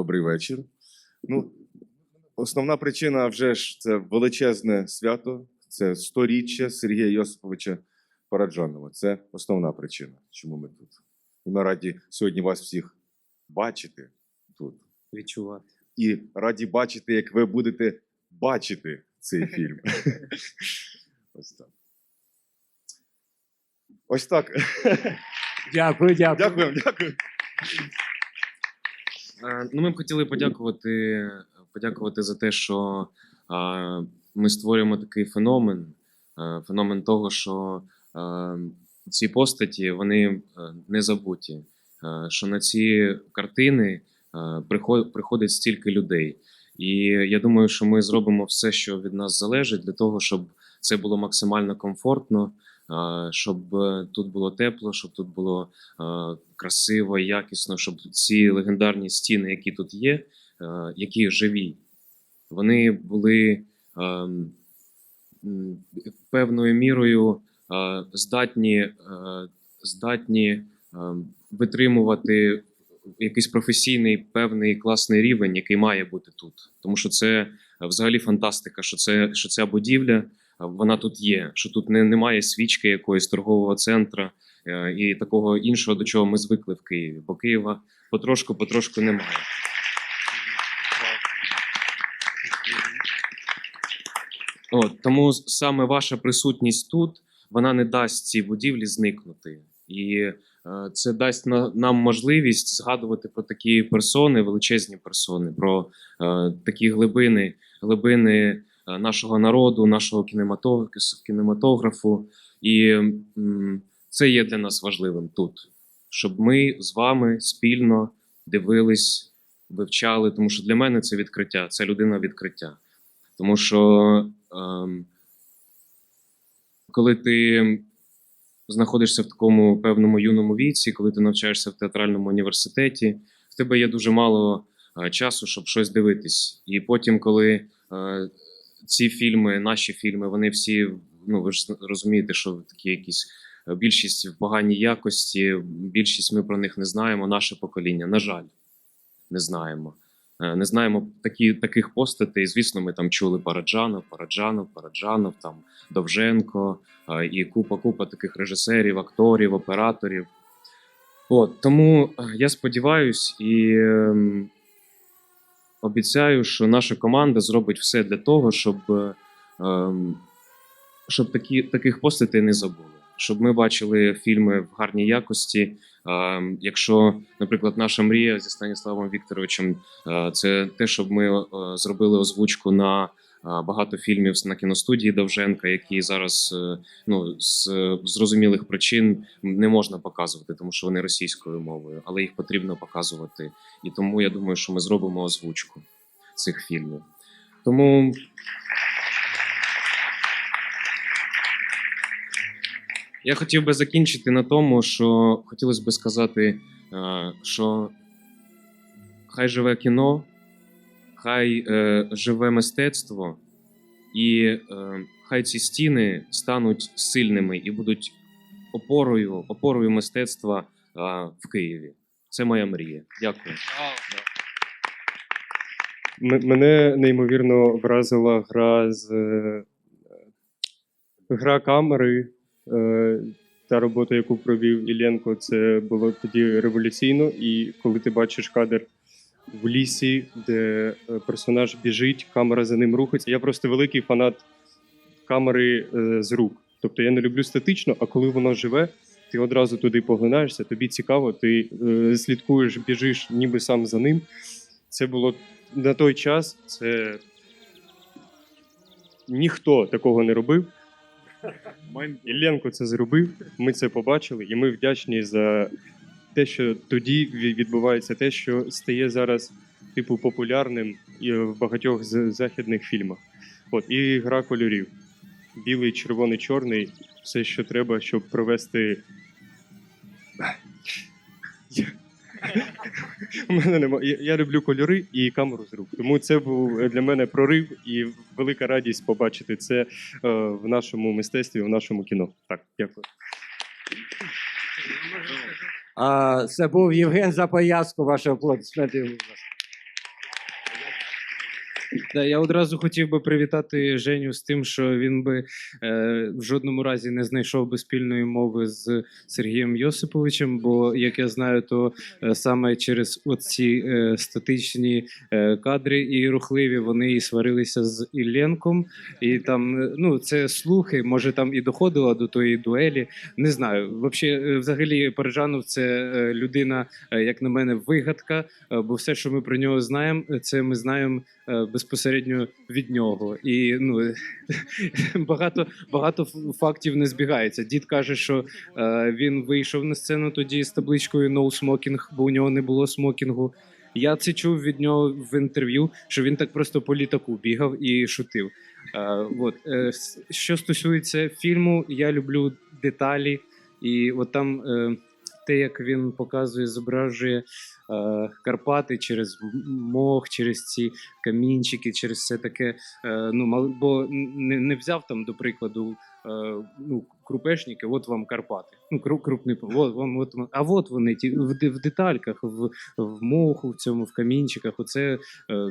Добрий вечір. Ну, основна причина вже ж це величезне свято, це сторіччя Сергія Йосиповича Параджанова. Це основна причина, чому ми тут. І ми раді сьогодні вас всіх бачити тут. відчувати. І раді бачити, як ви будете бачити цей фільм. Ось так. Ось так. Дякую, дякую. Дякую, дякую. Е, Ну, ми б хотіли подякувати, подякувати за те, що е, ми створюємо такий феномен. е, Феномен того, що ці постаті вони не забуті. Що на ці картини приходить стільки людей. І я думаю, що ми зробимо все, що від нас залежить, для того, щоб це було максимально комфортно, щоб е, тут було тепло, щоб тут було е, красиво, якісно, щоб ці легендарні стіни, які тут є, е, які живі, вони були ем, певною мірою здатні, здатні ем, витримувати якийсь професійний певний класний рівень, який має бути тут. Тому що це взагалі фантастика, що це що ця будівля вона тут є, що тут не, немає свічки якоїсь торгового центра е, і такого іншого, до чого ми звикли в Києві. Бо Києва потрошку, потрошку немає. От, тому саме ваша присутність тут вона не дасть цій будівлі зникнути. І е, це дасть на, нам можливість згадувати про такі персони, величезні персони, про е, такі глибини, глибини нашого народу, нашого кінематографу, кінематографу. І це є для нас важливим тут, щоб ми з вами спільно дивились, вивчали, тому що для мене це відкриття, це людина відкриття. Тому що ем, коли ти знаходишся в такому певному юному віці, коли ти навчаєшся в театральному університеті, в тебе є дуже мало е, часу, щоб щось дивитись. І потім, коли е, ці фільми, наші фільми, вони всі, ну ви ж розумієте, що такі якісь е, більшість в поганій якості, більшість ми про них не знаємо, наше покоління, на жаль, не знаємо. Е, Не знаємо такі, таких постатей. Звісно, ми там чули Параджанов, Параджанов, Параджанов, там Довженко е, і купа купа таких режисерів, акторів, операторів. От тому я сподіваюсь і ем, обіцяю, що наша команда зробить все для того, щоб, е, ем, щоб такі, таких постатей не забули. Щоб ми бачили фільми в гарній якості. Ем, Якщо, наприклад, наша мрія зі Станіславом Вікторовичем Е, Це те, щоб ми е, зробили озвучку на багато фільмів на кіностудії Довженка, які зараз е, ну, з зрозумілих причин не можна показувати, тому що вони російською мовою, але їх потрібно показувати. І тому я думаю, що ми зробимо озвучку цих фільмів. Тому я хотів би закінчити на тому, що хотілося би сказати, е, що хай живе кіно, хай е, живе мистецтво, і е, хай ці стіни стануть сильними і будуть опорою, опорою мистецтва е, в Києві. Це моя мрія. Дякую. Мене неймовірно вразила гра з е, гра камери е, та робота, яку провів Ілленко, це було тоді революційно. І коли ти бачиш кадр в лісі, де е, персонаж біжить, камера за ним рухається. Я просто великий фанат камери е, з рук. Тобто я не люблю статично, а коли воно живе, ти одразу туди поглинаєшся, тобі цікаво, ти е, слідкуєш, біжиш ніби сам за ним. Це було на той час це ніхто такого не робив. Ілленко це зробив. Ми це побачили, і ми вдячні за те, що тоді відбувається те, що стає зараз типу популярним в багатьох західних фільмах. От і гра кольорів: білий, червоний, чорний все, що треба, щоб провести. У мене нема. Я, я люблю кольори і камеру з рук. Тому це був для мене прорив і велика радість побачити це е, в нашому мистецтві, в нашому кіно. Так, дякую. Це був Євген Запояцько, ваші аплодисменти. Да, я одразу хотів би привітати Женю з тим, що він би е, в жодному разі не знайшов би спільної мови з Сергієм Йосиповичем. Бо, як я знаю, то е, саме через оці е, статичні е, кадри і рухливі вони і сварилися з Ілленком. І там е, ну це слухи, може там і доходило до тої дуелі. Не знаю. Вообще, е, взагалі, Парижанов це е, людина, е, як на мене, вигадка. е, Бо все, що ми про нього знаємо, це ми знаємо е, безпосередньо від нього. І ну багато, багато фактів не збігається. Дід каже, що е, він вийшов на сцену тоді з табличкою «No smoking», бо у нього не було смокінгу. Я це чув від нього в інтерв'ю, що він так просто по літаку бігав і шутив. Е, от. Е, що стосується фільму, я люблю деталі, і от там е, те, як він показує, зображує е, Карпати через мох, через ці камінчики, через все таке. Е, ну, бо не, не взяв там, до прикладу, е, ну, крупешники, от вам Карпати. Ну, кру- крупний, от, вам, от, а от вони ті, в, в детальках, в, в моху, в цьому, в камінчиках. Оце,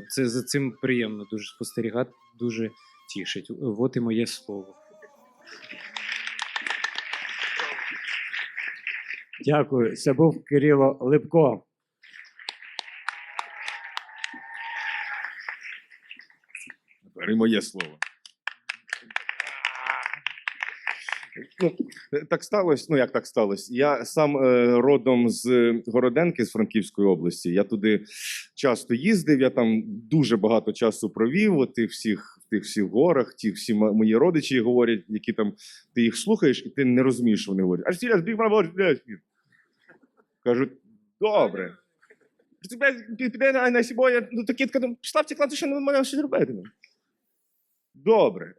це за цим приємно дуже спостерігати, дуже тішить. От і моє слово. Дякую. Це був Кирило Липко. Тепер моє слово. Ну, так сталося. Ну як так сталося? Я сам е, родом з Городенки з Франківської області. Я туди часто їздив. Я там дуже багато часу провів. У тих всіх тих всіх горах. Ті всі мої родичі говорять, які там ти їх слухаєш, і ти не розумієш, що вони говорять. Аж сіля збіг Кажуть, добре. Піде на, сібоя, ну такі ну, пішла втекла, ти що не мене щось робити. Добре.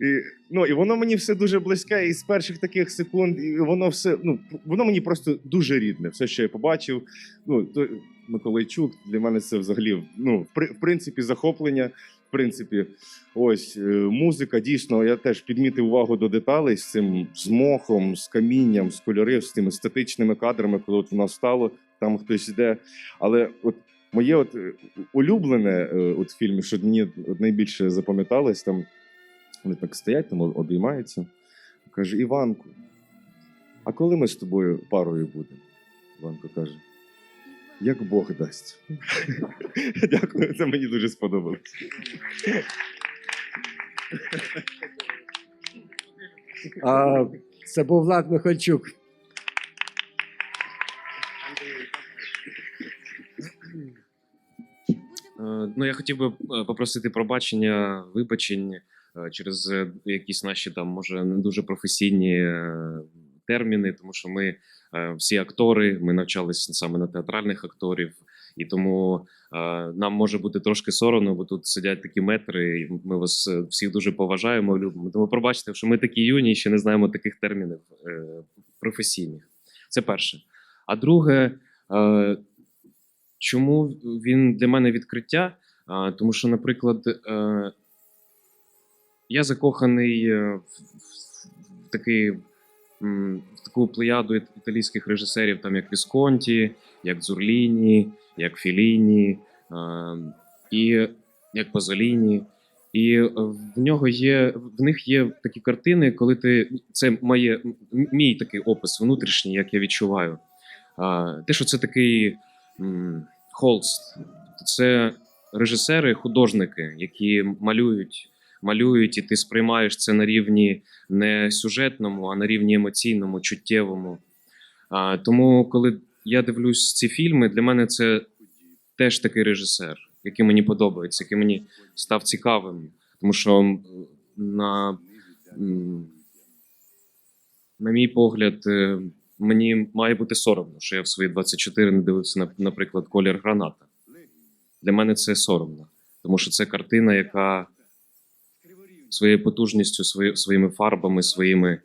І, ну, і воно мені все дуже близьке, і з перших таких секунд, і воно все, ну, воно мені просто дуже рідне. Все, що я побачив. Ну, то, Миколайчук, для мене це взагалі, ну, в принципі, захоплення. Принципі, ось е, музика, дійсно, я теж підмітив увагу до деталей з цим з мохом, з камінням, з кольорів, з тими статичними кадрами, коли от воно стало, там хтось іде. Але от моє от е, улюблене е, от в фільмі, що мені найбільше запам'яталось, там вони так стоять, там обіймаються. Каже: Іванку, а коли ми з тобою парою будемо? Іванко каже: як Бог дасть. Дякую, це мені дуже сподобалось. А, це був Влад Михальчук. Е, Ну, я хотів би е, попросити пробачення, вибачень е, через якісь наші там, може, не дуже професійні терміни, тому що ми е, всі актори, ми навчалися саме на театральних акторів, і тому е, нам може бути трошки соромно, бо тут сидять такі метри, і ми вас е, всіх дуже поважаємо, любимо. Тому пробачте, що ми такі юні і ще не знаємо таких термінів професійних. Це перше. А друге, чому він для мене відкриття? Тому що, наприклад, я закоханий в, такий, таку плеяду італійських режисерів, там як Вісконті, як Зурліні, як Філіні, і як Пазоліні. І е, в нього є в них є такі картини, коли ти це моє м- мій такий опис внутрішній, як я відчуваю. А, те, що це такий холст, це режисери, художники, які малюють, малюють, і ти сприймаєш це на рівні не сюжетному, а на рівні емоційному, чуттєвому. А, тому, коли я дивлюсь ці фільми, для мене це теж такий режисер, який мені подобається, який мені став цікавим. Тому що на, на мій погляд, е, мені має бути соромно, що я в свої 24 не дивився, на- наприклад, колір граната. Для мене це соромно, тому що це картина, яка своєю потужністю, свої- своїми фарбами, своїми.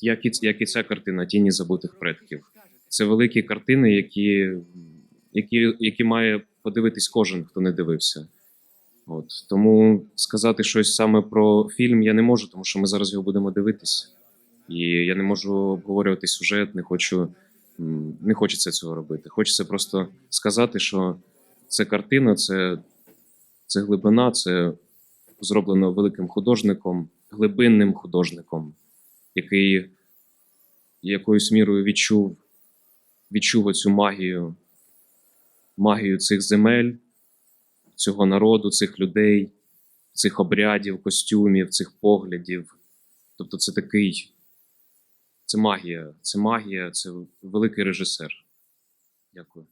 Як і, як і ця картина Тіні забутих предків. Це великі картини, які, які, які має подивитись кожен, хто не дивився. От. Тому сказати щось саме про фільм я не можу, тому що ми зараз його будемо дивитись. І я не можу обговорювати сюжет, не хочу, не хочеться цього робити. Хочеться просто сказати, що це картина, це Це глибина, це зроблено великим художником, глибинним художником, який якоюсь мірою відчув, відчув оцю магію, магію цих земель, цього народу, цих людей, цих обрядів, костюмів, цих поглядів. Тобто, це такий, це магія, це магія, це великий режисер. Дякую.